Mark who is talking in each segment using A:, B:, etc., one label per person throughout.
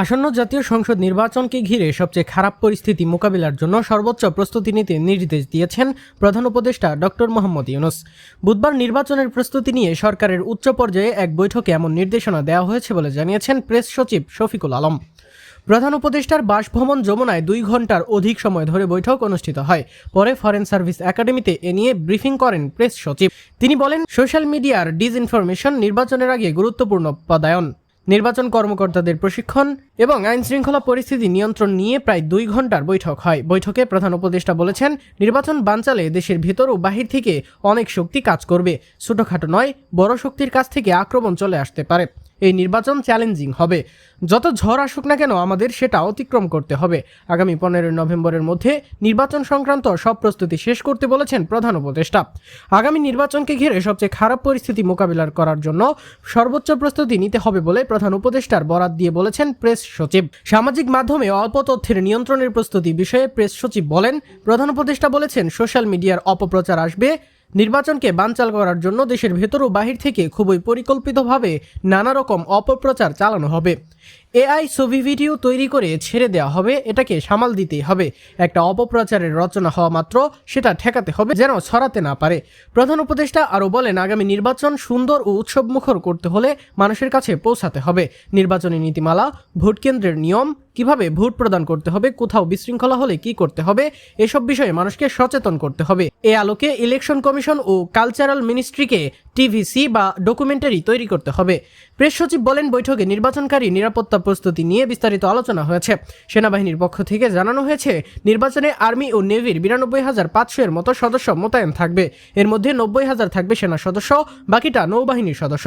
A: আসন্ন জাতীয় সংসদ নির্বাচনকে ঘিরে সবচেয়ে খারাপ পরিস্থিতি মোকাবিলার জন্য সর্বোচ্চ প্রস্তুতি নিতে নির্দেশ দিয়েছেন প্রধান উপদেষ্টা ডক্টর মোহাম্মদ ইউনুস। বুধবার নির্বাচনের প্রস্তুতি নিয়ে সরকারের উচ্চ পর্যায়ে এক বৈঠকে এমন নির্দেশনা দেওয়া হয়েছে বলে জানিয়েছেন প্রেস সচিব শফিকুল আলম। প্রধান উপদেষ্টার বাসভবন যমুনায় দুই ঘণ্টার অধিক সময় ধরে বৈঠক অনুষ্ঠিত হয়। পরে ফরেন সার্ভিস একাডেমিতে এ নিয়ে ব্রিফিং করেন প্রেস সচিব। তিনি বলেন, সোশ্যাল মিডিয়ার ডিসইনফরমেশন নির্বাচনের আগে গুরুত্বপূর্ণ পদায়ন। নির্বাচন কর্মকর্তাদের প্রশিক্ষণ এবং আইন শৃঙ্খলা পরিস্থিতি নিয়ন্ত্রণ নিয়ে প্রায় দুই ঘণ্টার বৈঠক হয়। বৈঠকে প্রধান উপদেষ্টা বলেছেন, নির্বাচন বানচালে দেশের ভেতর ও বাহির থেকে অনেক শক্তি কাজ করবে। ছোটখাটো নয়, বড় শক্তির কাছ থেকে আক্রমণ চলে আসতে পারে। এই নির্বাচন চ্যালেঞ্জিং হবে। যত ঝড় আসুক না কেন, আমাদের সেটা অতিক্রম করতে হবে। আগামী পনেরোই নভেম্বরের মধ্যে নির্বাচন সংক্রান্ত সব প্রস্তুতি শেষ করতে বলেছেন প্রধান উপদেষ্টা। আগামী নির্বাচনকে ঘিরে সবচেয়ে খারাপ পরিস্থিতি মোকাবিলা করার জন্য সর্বোচ্চ প্রস্তুতি নিতে হবে বলে প্রধান উপদেষ্টার বরাত দিয়ে বলেছেন প্রেস সচিব। সামাজিক মাধ্যমে অল্প তথ্যের নিয়ন্ত্রণের প্রস্তুতি বিষয়ে প্রেস সচিব বলেন, প্রধান উপদেষ্টা বলেছেন, সোশ্যাল মিডিয়ার অপপ্রচার আসবে নির্বাচনকে বানচাল করার জন্য দেশের ভেতর ও বাহির থেকে খুবই পরিকল্পিতভাবে নানা রকম অপপ্রচার চালানো হবে। এআই ছবি ভিডিও তৈরি করে ছেড়ে দেওয়া হবে, এটাকে সামাল দিতেই হবে। একটা অপপ্রচারের রচনা হওয়া মাত্র, সেটা ঠেকাতে হবে যেন ছড়াতে না পারে। প্রধান উপদেষ্টা আরও বলেন, আগামী নির্বাচন সুন্দর ও উৎসবমুখর করতে হলে মানুষের কাছে পৌঁছাতে হবে। নির্বাচনী নীতিমালা, ভোট কেন্দ্রের নিয়ম, কীভাবে ভোট প্রদান করতে হবে, কোথাও বিশৃঙ্খলা হলে কি করতে হবে, এসব বিষয়ে মানুষকে সচেতন করতে হবে। এ আলোকে ইলেকশন কমিশন ও কালচারাল মিনিস্ট্রিকে টিভিসি বা ডকুমেন্টারি তৈরি করতে হবে। প্রেস সচিব বলেন, বৈঠকে নির্বাচনকারী নিরাপত্তা প্রস্তুতি নিয়ে বিস্তারিত আলোচনা হয়েছে। সেনাবাহিনীর পক্ষ থেকে জানানো হয়েছে, নির্বাচনে আর্মি ও নেভির বিরানব্বই হাজার পাঁচশো এর মতো সদস্য মোতায়েন থাকবে। এর মধ্যে নব্বই হাজার থাকবে সেনা সদস্য, বাকিটা নৌবাহিনীর সদস্য।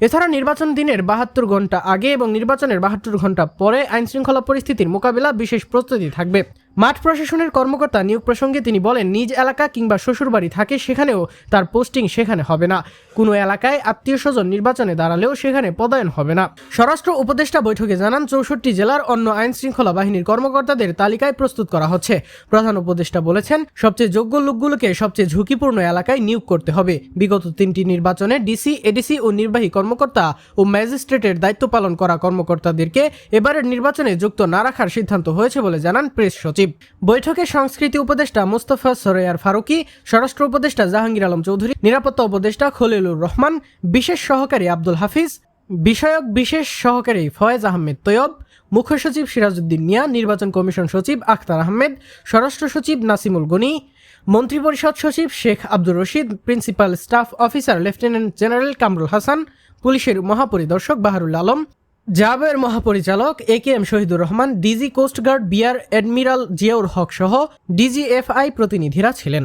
A: এছাড়া নির্বাচন দিনের বাহাত্তর ঘণ্টা আগে এবং নির্বাচনের বাহাত্তর ঘণ্টা পরে আইনশৃঙ্খলা পরিস্থিতির মোকাবিলা বিশেষ প্রস্তুতি থাকবে। মাঠ প্রশাসনের কর্মকর্তা নিয়োগ প্রসঙ্গে তিনি বলেন, নিজ এলাকা কিংবা শ্বশুরবাড়ি থাকে সেখানেও তার পোস্টিং সেখানে হবে না। কোনো এলাকায় আত্মীয় স্বজন নির্বাচনে দাঁড়ালেও সেখানে পদায়ন হবে না। স্বরাষ্ট্র উপদেষ্টা বৈঠকে জানান, চৌষট্টি জেলার অন্য আইন শৃঙ্খলা বাহিনীর কর্মকর্তাদের তালিকায় প্রস্তুত করা হচ্ছে। প্রধান উপদেষ্টা বলেছেন, সবচেয়ে যোগ্য লোকগুলোকে সবচেয়ে ঝুঁকিপূর্ণ এলাকায় নিয়োগ করতে হবে। বিগত তিনটি নির্বাচনে ডিসি, এডিসি ও নির্বাহী কর্মকর্তা ও ম্যাজিস্ট্রেটের দায়িত্ব পালন করা কর্মকর্তাদেরকে এবারের নির্বাচনে যুক্ত না রাখার সিদ্ধান্ত হয়েছে বলে জানান প্রেস সচিব। বৈঠকে সংস্কৃতি উপদেষ্টা মোস্তফা সরোয়ার ফারুকি, স্বরাষ্ট্র উপদেষ্টা জাহাঙ্গীর আলম চৌধুরী, নিরাপত্তা উপদেষ্টা খলিলুর রহমান, বিশেষ সহকারী আব্দুল হাফিজ, বিষয়ক বিশেষ সহকারী ফয়েজ আহমেদ তৈয়ব, মুখ্য সচিব সিরাজউদ্দিন মিয়া, নির্বাচন কমিশন সচিব আখতার আহমেদ, স্বরাষ্ট্র সচিব নাসিমুল গনি, মন্ত্রিপরিষদ সচিব Sheikh Abdur Rashid, principal staff officer lieutenant general Kamrul Hasan, পুলিশের মহাপরিদর্শক বাহারুল আলম জাবের মহাপরিচালক A K M Shahidur Rahman, DG coast guard rear admiral Ziaur Haque সহ ডিজিএফআই প্রতিনিধিরা ছিলেন।